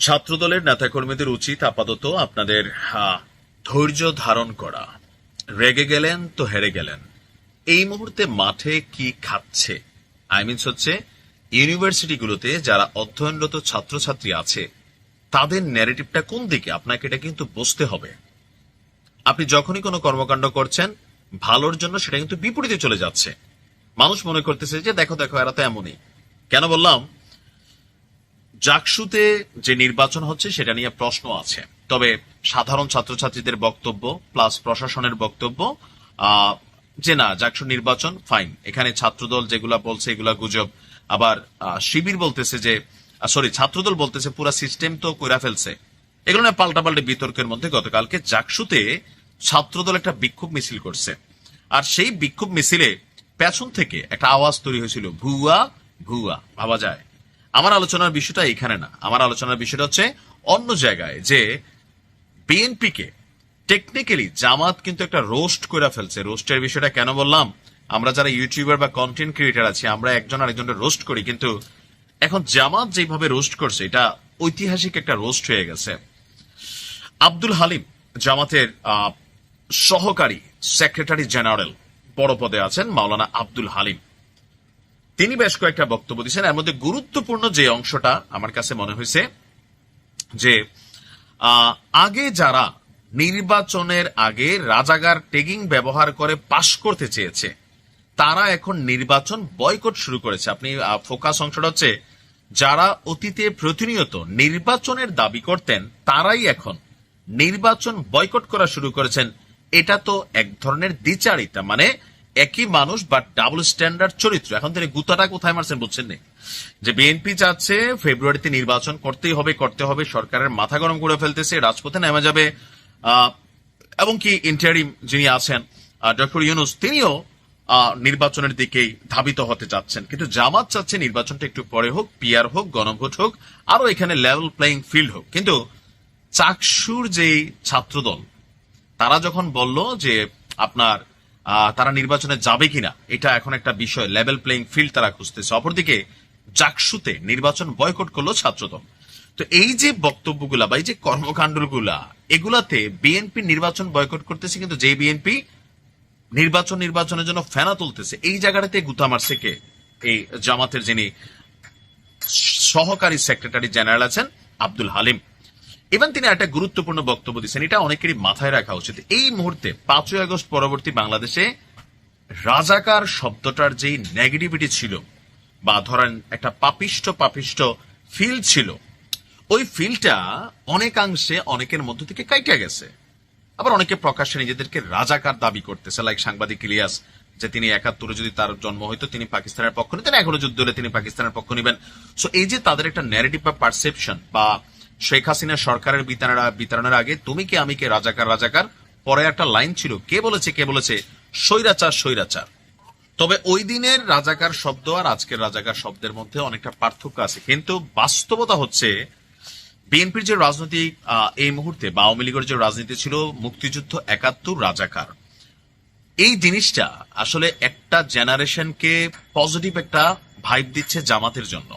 ছাত্রদলের নেতাকর্মীদের উচিত আপাতত আপনাদের ধৈর্য ধারণ করা। রেগে গেলেন তো হেরে গেলেন। এই মুহূর্তে মাঠে কি খাচ্ছে? আই মিনস হচ্ছে, ইউনিভার্সিটিগুলোতে যারা অধ্যয়নরত ছাত্রছাত্রী আছে, তাদের ন্যারেটিভটা কোন দিকে? আপনাকে এটা কিন্তু বুঝতে হবে। আপনি যখনই কোনো কর্মকাণ্ড করছেন, ভালোর জন্য সেটা কিন্তু বিপরীতে চলে যাচ্ছে। মানুষ মনে করতেছে যে, দেখো দেখো, এরা তো এমনই। কেন বললাম? জাকসুতে যে নির্বাচন হচ্ছে, সেটা নিয়ে প্রশ্ন আছে। তবে সাধারণ ছাত্রছাত্রীদের বক্তব্য প্লাস প্রশাসনের বক্তব্য যে না, জাকসু নির্বাচন ফাইন এখানে ছাত্রদল যেগুলা বলছে, এগুলা গুজব। আবার শিবির বলতেছে যে সরি ছাত্রদল বলতেছে পুরা সিস্টেম তো কইরা ফেলছে। এগুলো না পাল্টাপাল্টি বিতর্কের মধ্যে গতকালকে জাকসুতে ছাত্রদল একটা বিক্ষোভ মিছিল করছে। আর সেই বিক্ষোভ মিছিলে পেছন থেকে একটা আওয়াজ তৈরি হয়েছিল, ভুয়া ভুয়া। ভাবা যায়। আমার আলোচনার বিষয়টা এখানে না। আমার আলোচনার বিষয়টা হচ্ছে অন্য জায়গায় যে বিএনপিকে টেকনিক্যালি জামাত কিন্তু একটা রোস্ট করে ফেলছে। রোস্টের বিষয়টা কেন বললাম? আমরা যারা ইউটিউবার বা কন্টেন্ট ক্রিয়েটার আছি, আমরা একজন আরেকজনকে রোস্ট করি। কিন্তু এখন জামাত যেভাবে রোস্ট করছে, এটা ঐতিহাসিক একটা রোস্ট হয়ে গেছে। আব্দুল হালিম জামাতের সহকারী সেক্রেটারি জেনারেল বড় পদে আছেন, মাওলানা আব্দুল হালিম। তিনি বেশ কয়েকটা বক্তব্য দিয়েছেন। এর মধ্যে গুরুত্বপূর্ণ যে অংশটা আমার কাছে মনে হয়েছে, যে আগে যারা নির্বাচনের আগে রাজাগার টেগিং ব্যবহার করে পাশ করতে চেয়েছে, তারা এখন নির্বাচন বয়কট শুরু করেছে। আপনি ফোকাস অংশটা হচ্ছে, যারা অতীতে প্রতিনিয়ত নির্বাচনের দাবি করতেন, তারাই এখন নির্বাচন বয়কট করা শুরু করেছেন। এটা তো এক ধরনের দ্বিচারিতা মানে একই মানুষ বা ডাবল স্ট্যান্ডার্ড চরিত্র। এখন তিনি গুতাটা কোথায় মারছেন বুঝছেন না? যে বিএনপি চাচ্ছে ফেব্রুয়ারিতে নির্বাচন করতেই হবে, করতে হবে, সরকারের মাথা গরম করে ফেলতেছে, রাজপথে নেমে যাবে। এবং কি ইন্টারিম যিনি আছেন ডক্টর ইউনুস, তিনিও নির্বাচনের দিকেই ধাবিত হতে চাচ্ছেন। কিন্তু জামাত চাচ্ছে নির্বাচনটা একটু পরে হোক পিয়ার হোক, গণভোট হোক আরও এখানে লেভেল প্লেইং ফিল্ড হোক। কিন্তু চাকসুর যে ছাত্রদল, তারা যখন বলল যে আপনার তারা নির্বাচনে যাবে কিনা, এটা এখন একটা বিষয় লেভেল প্লেইং ফিল্ড তারা খুঁজতেছে। অপরদিকে, জাকসুতে নির্বাচন বয়কট করল ছাত্রদল। তো এই যে বক্তব্যগুলা বা এই যে কর্মকাণ্ডগুলা, এগুলাতে বিএনপি নির্বাচন বয়কট করতেছে কিন্তু যে বিএনপি নির্বাচন নির্বাচনের জন্য ফেনা তুলতেছে, এই জায়গাটাতে গুতা মারছে এই জামাতের যিনি সহকারী সেক্রেটারি জেনারেল আছেন, আব্দুল হালিম। ইভেন তিনি একটা গুরুত্বপূর্ণ বক্তব্য দিচ্ছেন, এটা অনেকেরই মাথায় রাখা উচিত। এই মুহূর্তে পাঁচই আগস্ট পরবর্তী বাংলাদেশে রাজাকার শব্দটার যেই নেগেটিভিটি ছিল, বা ধরেন একটা পাপিষ্ট পাপিষ্ট ফিল ছিল, ওই ফিলটা অনেকাংশে অনেকের মধ্য থেকে কাইটা গেছে। আবার অনেকে প্রকাশ্যে নিজেদেরকে রাজাকার দাবি করতেছে লাইক সাংবাদিক ইলিয়াস, যে তিনি একাত্তরে যদি তার জন্ম হইতো, তিনি পাকিস্তানের পক্ষ নিতেন, এখনও যুদ্ধ হলে তিনি পাকিস্তানের পক্ষ নিবেন। সো এই যে তাদের একটা ন্যারেটিভ বা পারসেপশন বা শেখ হাসিনা সরকারের বিতারণা বিতরণের আগে তুমি কি, আমি কে, রাজাকার রাজাকার? পরে একটা লাইন ছিল, কে বলেছে কে বলেছে? স্বৈরাচার স্বৈরাচার। তবে ওই দিনের রাজাকার শব্দ আর আজকের রাজাকার শব্দের মধ্যে অনেকটা পার্থক্য আছে। কিন্তু বাস্তবতা হচ্ছে, বিএনপির যে রাজনৈতিক এই মুহূর্তে বা আওয়ামী লীগের যে রাজনীতি ছিল, মুক্তিযুদ্ধ একাত্তর, রাজাকার। এই জিনিসটা আসলে একটা জেনারেশনকে পজিটিভ একটা ভাইব দিচ্ছে জামাতের জন্য।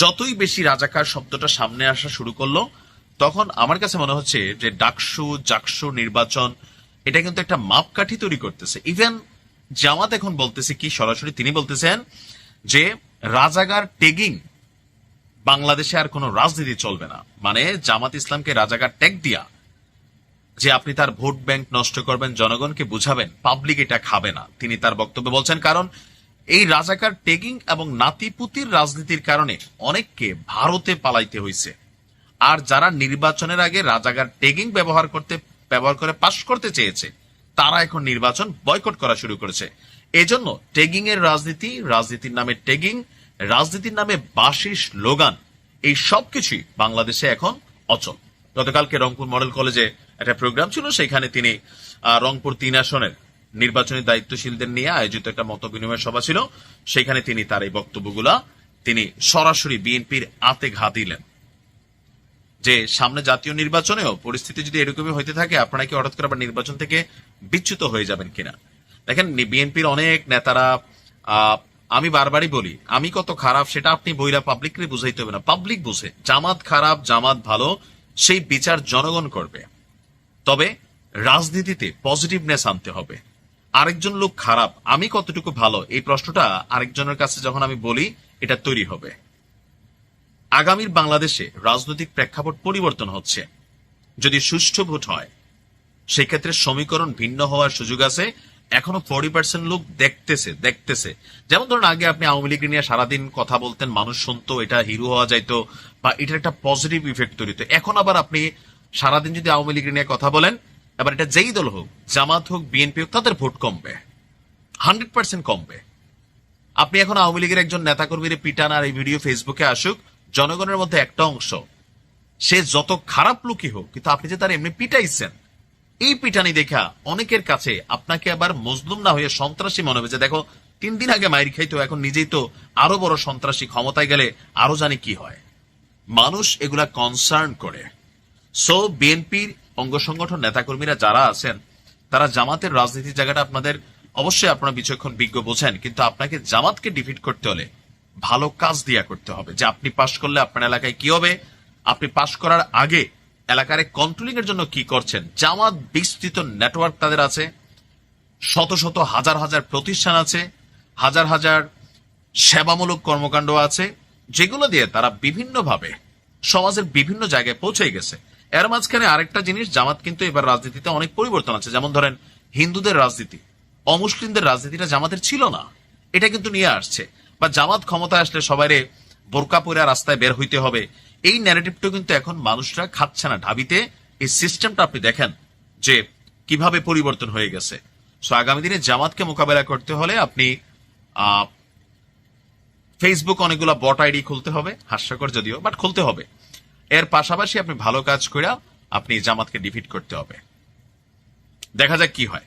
যতই বেশি রাজাকার শব্দটা সামনে আসা শুরু করল, তখন আমার কাছে মনে হচ্ছে যে ডাকসু, জাকসু, নির্বাচন, এটা কিন্তু একটা মাপকাঠি তৈরি করতেছে। ইভেন জামাত এখন বলতেছে কি, সরাসরি তিনি বলতেছেন যে রাজাগার টেগিং বাংলাদেশে আর কোনো রাজনীতি চলবে না। মানে জামাত ইসলামকে রাজাগার ট্যাগ দিয়া যে আপনি তার ভোট ব্যাংক নষ্ট করবেন, জনগণকে বুঝাবেন পাবলিক এটা খাবে না। তিনি তার বক্তব্যে বলছেন, কারণ এই রাজাকার টেগিং এবং নাতিপুতির রাজনীতির কারণে অনেককে ভারতে পালাইতে হয়েছে আর যারা নির্বাচনের আগে রাজাকার টেগিং ব্যবহার করতে, ব্যবহার করে পাশ করতে চেয়েছে, তারা এখন নির্বাচন বয়কট করা শুরু করেছে। এজন্য টেগিং এর রাজনীতি, রাজনীতির নামে টেগিং, রাজনীতির নামে বাসি স্লোগান, এই সবকিছুই বাংলাদেশে এখন অচল। গতকালকে রংপুর মডেল কলেজে একটা প্রোগ্রাম ছিল, সেখানে তিনি রংপুর তিন আসনের নির্বাচনী দায়িত্বশীলদের নিয়ে আয়োজিত একটা মত বিনিময় সভা ছিল। সেখানে তিনি তার এই বক্তব্যগুলা তিনি সরাসরি বিএনপির আতে ঘা দিলেন। যে সামনে জাতীয় নির্বাচনেও পরিস্থিতি যদি এরকমই হইতে থাকে, আপনারা কি হঠাৎ করে আবার নির্বাচন থেকে বিচ্যুত হয়ে যাবেন কিনা? দেখেন বিএনপির অনেক নেতারা আমি বারবারই বলি, আমি কত খারাপ সেটা আপনি বইরা পাবলিকলি বুঝাইতে হবে না। পাবলিক বুঝে, জামাত খারাপ, জামাত ভালো, সেই বিচার জনগণ করবে। তবে রাজনীতিতে পজিটিভনেস আনতে হবে। আরেকজন লোক খারাপ, আমি কতটুকু ভালো? এই প্রশ্নটা আরেকজনের কাছে যখন আমি বলি, এটা তৈরি হবে। আগামীর বাংলাদেশে রাজনৈতিক প্রেক্ষাপট পরিবর্তন হচ্ছে। যদি সুষ্ঠু ভোট হয়, সেক্ষেত্রে সমীকরণ ভিন্ন হওয়ার সুযোগ আছে। এখনও ফোর্টি পার্সেন্ট লোক দেখতেছে দেখতেছে। যেমন ধরুন, আগে আপনি আওয়ামী লীগ নিয়ে সারাদিন কথা বলতেন, মানুষ শুনতো, এটা হিরো হওয়া যাইতো, বা এটার একটা পজিটিভ ইফেক্ট তৈরি এখন আবার আপনি সারাদিন যদি আওয়ামী লীগ নিয়ে কথা বলেন এবার এটা যেই দল হোক, জামাত হোক বিএনপি হোক, তাদের ভোট কমবে। হান্ড্রেড পার্সেন্ট কমবে। আপনি এখন আওয়ামী লীগের একজন নেতাকর্মীর পিটান আর এই ভিডিও ফেসবুকে আসুক, জনগণের মধ্যে একটা অংশ, সে যত খারাপ লোকই হোক, কিন্তু আপনি যে তার এমনি পিটাইছেন, এই পিটানি দেখা অনেকের কাছে আপনাকে আবার মজলুম না হয়ে সন্ত্রাসী মনে হবে যে দেখো, তিন দিন আগে মাইর খাইতো, এখন নিজেই তো আরও বড় সন্ত্রাসী ক্ষমতায় গেলে আরও জানি কি হয়। মানুষ এগুলা কনসার্ন করে। সো বিএনপির অঙ্গ সংগঠন নেতাকর্মীরা যারা আছেন, তারা জামাতের রাজনীতির জায়গাটা আপনাদের অবশ্যই আপনারা বিচক্ষণ বিজ্ঞ বোঝেন, কিন্তু আপনাকে জামাতকে ডিফিট করতে হলে ভালো কাজ দিয়া করতে হবে। যে আপনি পাশ করলে আপনার এলাকায় কি হবে? আপনি পাশ করার আগে এলাকার কন্ট্রোলিং এর জন্য কি করছেন? জামাত বিস্তৃত নেটওয়ার্ক তাদের আছে, শত শত হাজার হাজার প্রতিষ্ঠান আছে, হাজার হাজার সেবামূলক কর্মকাণ্ড আছে, যেগুলো দিয়ে তারা বিভিন্নভাবে সমাজের বিভিন্ন জায়গায় পৌঁছে গেছে। এর মাঝখানে আরেকটা জিনিস, জামাত কিন্তু এবার রাজনীতিতে অনেক পরিবর্তন আছে। যেমন ধরেন, হিন্দুদের রাজনীতি। অমুসলিমদের রাজনীতিটা জামাতের ছিল না। এটা কিন্তু নিয়ে আসছে। বা জামাত ক্ষমতায় আসলে সবাইরে বোরকা পরে রাস্তায় বের হইতে হবে। এই ন্যারেটিভটা কিন্তু এখন মানুষরা খাচ্ছে না ঢাবিতে। এই সিস্টেমটা আপনি দেখেন যে কীভাবে পরিবর্তন হয়ে গেছে। সো আগামী দিনে জামাতকে মোকাবেলা করতে হলে আপনি ফেসবুক অনেকগুলো বট আইডি খুলতে হবে। হাস্যকর যদিও বাট খুলতে হবে। এর পাশাপাশি আপনি ভালো কাজ করে আপনি জামাতকে ডিফিট করতে হবে। দেখা যাক কি হয়।